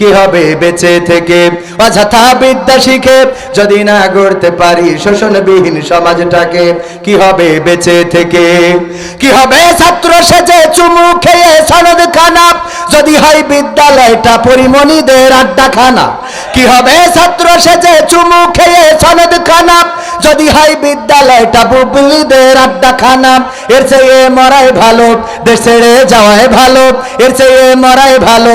কি হবে বেঁচে থেকে? অযথা বিদ্যা শিখে যদি না গড়তে পারি শোষণবিহীন সমাজটাকে কি হবে বেঁচে থেকে? কি হবে ছাত্র সেজে চুমু খেয়ে সনদ খানা যদি হয় বিদ্যালয়টা পরিমণিদের আড্ডা খানা কি হবে ছাত্র সেজে চুমু খেয়ে সনদ খানা যদি হয় বিদ্যালয়টা বুবলিদের আড্ডা খানা এর চেয়ে মরাই ভালো, দেশ যাওয়াই ভালো, এর চেয়ে মরাই ভালো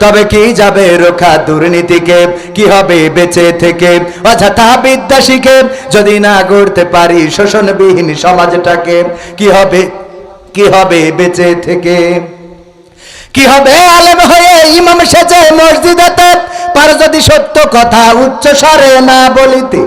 তবে কি যাবে রোখা দুর্নীতিকে? কি হবে বেঁচে থেকে? অযথা বিদ্যা শিখে যদি না গড়তে পারি শোষণবিহীন সমাজটাকে, কি হবে? কি হবে বেঁচে থেকে? কি হবে আলেম হয়ে ইমাম সেজে মসজিদেতে? পার যদি সত্য কথা উচ্চ স্বরে না বলিতে